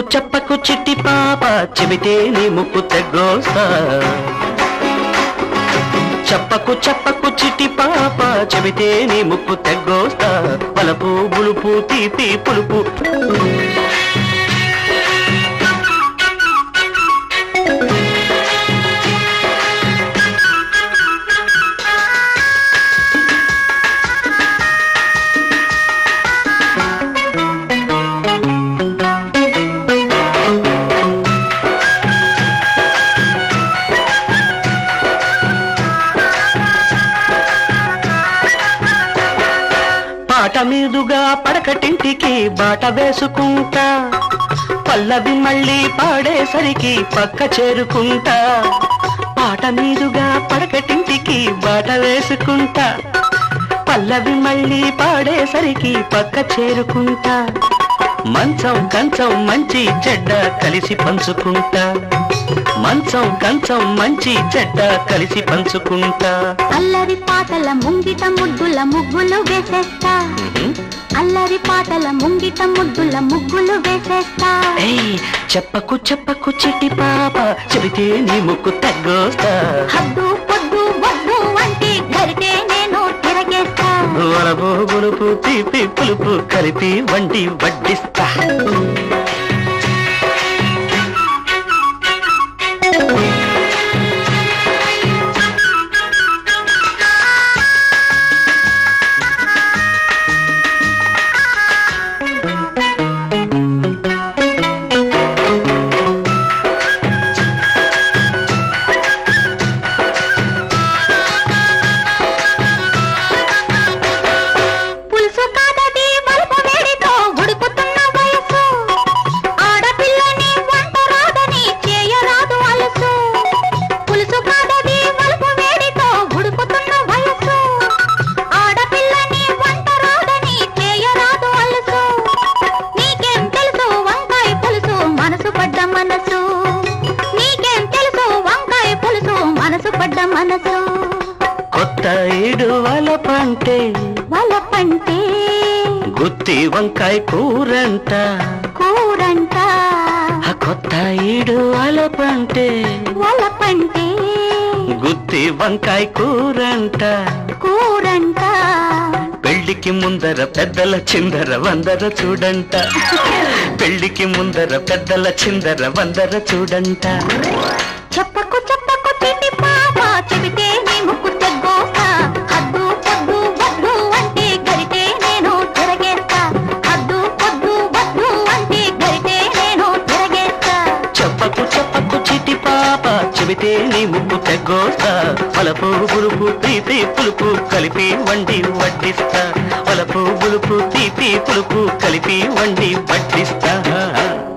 చెప్పకు చెప్పకు చిట్టి పాప చెబితే నీ ముక్కు తెగ్గోస్తా చెప్పకు చెప్పకు చిట్టి పాప చెబితే నీ ముక్కు తెగ్గోస్తా పలపు బులుపు తీపి పులుపు. పాట మీదుగా పడకటింటికి బాట వేసుకుంటా. పల్లవి మళ్ళీ పాడేసరికి పక్క చేరుకుంటా. పాట మీదుగా పడకటింటికి బాట వేసుకుంటా. పల్లవి మళ్ళీ పాడేసరికి పక్క చేరుకుంటా. మంచం కంచం మంచి చెడ్డ కలిసి పంచుకుంటా. మంచం కంచం మంచి చెడ్డ కలిసి పంచుకుంటా. అల్లరి పాటల ముంగిట ముద్దుల ముగ్గులు వేసేస్తా. అల్లరి పాటల ముంగిట ముద్దుల ముగ్గులు వేసేస్తా. చెప్పకు చెప్పకు చిట్టి పాప చెబితే నీ ముక్కు తగ్గోస్తా. హద్దు పొద్దు వద్దు అంటే గరిటే నేను తిరగేస్తా. వలపు బులుపు తీపి పులుపు కలిపి వండి వడ్డిస్తా. కొత్త ఈడు వలపంటే వలపంటే గుత్తి వంకాయ కూరంట. కూరంట. ఆ కొత్త ఈడు వలపంటే వలపంటే గుత్తి వంకాయ కూరంట. కూరంట. పెళ్ళికి ముందర పెద్దల చిందర వందర చూడంట. పెళ్ళికి ముందర పెద్దల చిందర వందర చూడంట. పాప నీ ముక్కు తెగ్గోస్తా వలపు బులుపు తీపి పులుపు కలిపి వండి వడ్డిస్తా. వలపు బులుపు తీపి పులుపు కలిపి వండి వడ్డిస్తా.